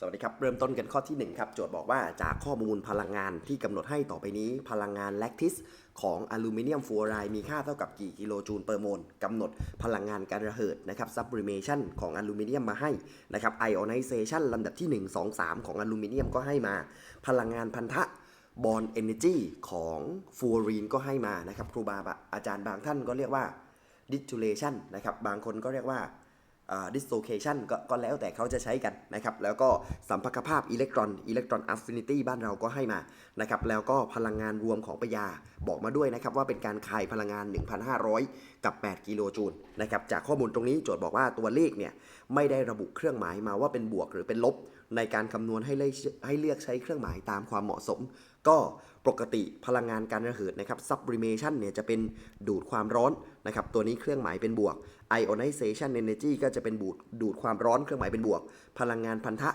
สวัสดีครับ เริ่มต้นกันข้อที่ 1 ครับ โจทย์บอกว่าจากข้อมูลพลังงานที่กำหนดให้ต่อไปนี้ พลังงานแลคทิสของอลูมิเนียมฟลูออไรด์มีค่าเท่ากับกี่กิโลจูลเปอร์โมลกำหนดพลังงานการระเหิดนะครับ sublimation ของอลูมิเนียมมาให้นะครับ ionization ลำดับที่ 1 2 3 ของอลูมิเนียมก็ให้มา พลังงานพันธะบอลเอเนจีของฟลูออรีนก็ให้มานะครับครูบาอาจารย์บางท่านก็เรียกว่า distillation นะครับบางคนก็เรียกว่า dislocation ก็ก็แล้วแต่เขาจะใช้กันนะครับ แล้วก็สัมพักภาพอิเล็กตรอนอิเล็กตรอน affinity บ้านเราก็ให้มานะครับ แล้วก็พลังงานรวมของปยาบอกมาด้วยนะครับ ว่าเป็นการคายพลังงาน 1,500 กับ 8 กิโลจูลนะครับ จากข้อมูลตรงนี้โจทย์บอกว่าตัวเลขเนี่ยไม่ได้ระบุเครื่องหมายมาว่าเป็นบวกหรือเป็นลบ ในการคำนวณให้เลือกให้เลือกใช้เครื่องหมายตามความเหมาะสม ก็ปกติพลังงานการระเหิดนะครับ sublimation เนี่ยจะเป็นดูดความร้อนนะครับ ตัวนี้เครื่องหมายเป็นบวก ionization energy ก็จะเป็นบูดดูดความร้อนเครื่องหมายเป็นบวก พลังงานพันธะ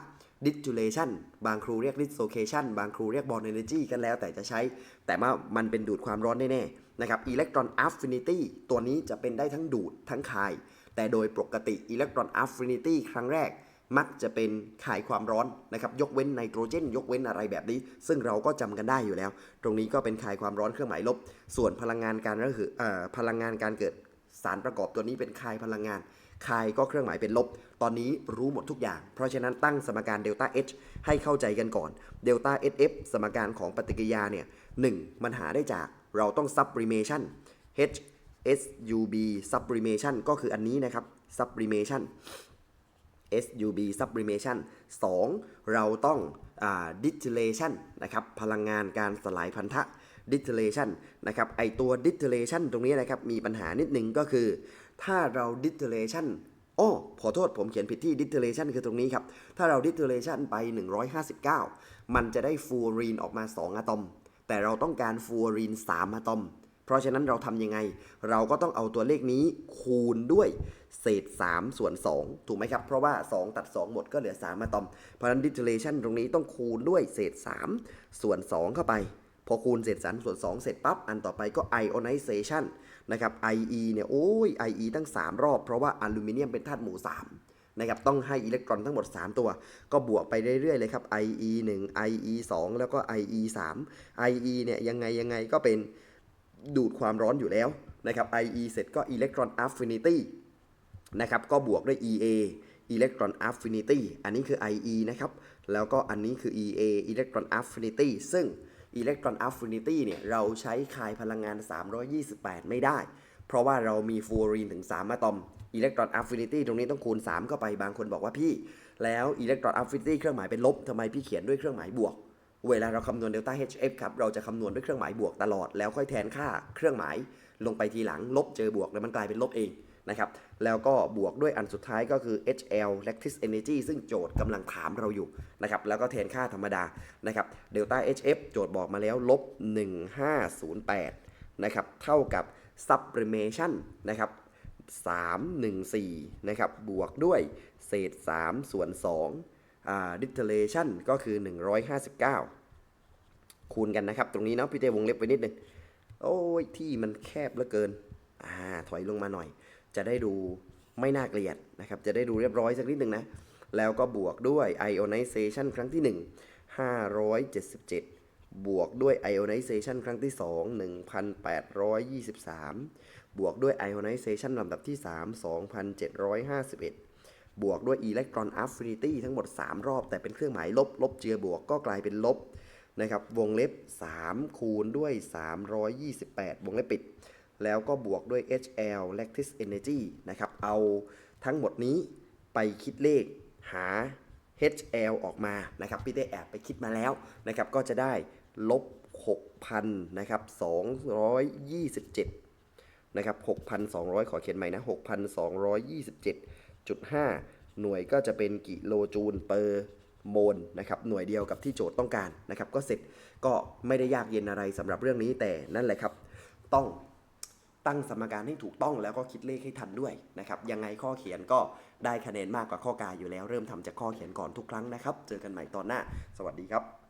distillation บางครูเรียก dislocation บางครูเรียก bond energy กันแล้วแต่จะใช้ แต่ว่ามันเป็นดูดความร้อนแน่ๆนะครับ electron affinity ตัวนี้จะเป็นได้ทั้งดูดทั้งคาย แต่โดยปกติ electron affinity ครั้งแรก มักจะเป็นขายความร้อนนะครับยกเว้นไนโตรเจน ยกเว้นอะไรแบบนี้ ซึ่งเราก็จำกันได้อยู่แล้ว ตรงนี้ก็เป็นขายความร้อนเครื่องหมายลบ ส่วนพลังงานการก็คือเอ่อพลังงานการเกิดสารประกอบตัวนี้เป็นคายพลังงาน คายก็เครื่องหมายเป็นลบ ตอนนี้รู้หมดทุกอย่าง เพราะฉะนั้นตั้งสมการเดลต้า H ให้เข้าใจกันก่อนเดลต้า SF สมการของปฏิกิริยาเนี่ยหนึ่งมันหาได้จากเราต้อง sublimation H SUB sublimation ก็คืออันนี้นะครับ sublimation SUB sublimation 2 เราต้องอ่า distillation นะครับพลังงานการสลายพันธะ distillation นะครับไอตัว distillation ตรงนี้นะครับมีปัญหานิดนึงก็คือ ถ้าเรา distillation อ้อขอโทษผมเขียนผิดที่ distillation คือตรงนี้ครับ ถ้าเรา distillation ไป 159 มันจะได้ฟูออรีนออกมา 2 อะตอม แต่เราต้องการฟูออรีน 3 อะตอม เพราะฉะนั้นเราทำยังไง เราก็ต้องเอาตัวเลขนี้คูณด้วยเศษ 3 ส่วน 2 ถูกไหมครับ เพราะว่า 2 ตัด 2 หมดก็เหลือ 3 มาตอม เพราะฉะนั้น distillation ตรงนี้ต้องคูณด้วยเศษ 3 ส่วน 2 เข้าไป พอคูณเศษ 3 ส่วน 2 เสร็จปั๊บ อันต่อไปก็ ionization นะครับ IE เนี่ย โอ้ย IE ตั้ง 3 รอบ เพราะว่าอลูมิเนียมเป็นธาตุหมู่ 3นะครับต้องให้อิเล็กตรอนทั้งหมด 3 ตัว ก็บวกไปเรื่อยๆเลยครับ IE 1 IE 2 แล้วก็ IE 3 IE เนี่ยยังไงยังไงก็เป็น ดูดความร้อนอยู่แล้วนะครับ IE เสร็จก็ Electron Affinity นะครับ ก็บวกด้วย EA Electron Affinity อันนี้คือ IE นะครับ แล้วก็อันนี้คือ EA Electron Affinity ซึ่ง Electron Affinity เนี่ย เราใช้คายพลังงาน 328 ไม่ได้ เพราะว่าเรามีฟลูออรีนถึง 3 อะตอม Electron Affinity ตรงนี้ต้องคูณ 3 เข้าไป บางคนบอกว่าพี่ แล้ว Electron Affinity เครื่องหมายเป็นลบทำไมพี่เขียนด้วยเครื่องหมายบวก เวลาเราคำนวณเดลต้า HF ครับเราจะคำนวณด้วยเครื่องหมายบวกตลอดแล้วค่อยแทนค่าเครื่องหมายลงไปทีหลังลบเจอบวกแล้วมันกลายเป็นลบเองนะครับแล้วก็บวกด้วยอันสุดท้ายก็คือ HL lattice energy ซึ่งโจทย์กำลังถามเราอยู่นะครับแล้วก็แทนค่าธรรมดานะครับเดลต้า HF โจทย์บอกมาแล้วลบ 1508นะครับเท่ากับ sublimation นะครับ314นะครับบวกด้วยเศษ 3 ส่วน2อ่า distillation ก็คือ 159 คูณกันนะครับ ตรงนี้เนาะพี่เต้วงเล็บไปนิดนึง โอ้ย ที่มันแคบเหลือเกิน อ่า ถอยลงมาหน่อย จะได้ดูไม่น่าเกลียดนะครับ จะได้ดูเรียบร้อยสักนิดหนึ่งนะ แล้วก็บวกด้วย ionization ครั้งที่ 1 577บวกด้วย ionization ครั้งที่ 2 1823 บวกด้วย ionization ลำดับที่ 3 2751 บวกด้วย electron affinity ทั้งหมด 3 รอบ แต่เป็นเครื่องหมายลบ ลบเจือบวกก็กลายเป็นลบนะครับ วงเล็บ 3 คูณด้วย 328 วงเล็บปิด แล้วก็บวกด้วย HL lattice energy นะครับ เอาทั้งหมดนี้ไปคิดเลขหา HL ออกมานะครับ พี่ได้แอบไปคิดมาแล้วนะครับ ก็จะได้ลบ 6,000 นะครับ 227 นะครับ 6,200 ขอเขียนใหม่นะ 0.5 หน่วยก็จะเป็นกิโลจูลเปอร์โมลนะครับหน่วยเดียวกับที่โจทย์ต้องการนะครับก็เสร็จก็ไม่ได้ยากเย็นอะไรสำหรับเรื่องนี้แต่นั่นแหละครับต้องตั้งสมการให้ถูกต้องแล้วก็คิดเลขให้ทันด้วยนะครับยังไงข้อเขียนก็ได้คะแนนมากกว่าข้อกายอยู่แล้ว เริ่มทำจากข้อเขียนก่อนทุกครั้งนะครับ เจอกันใหม่ตอนหน้า สวัสดีครับ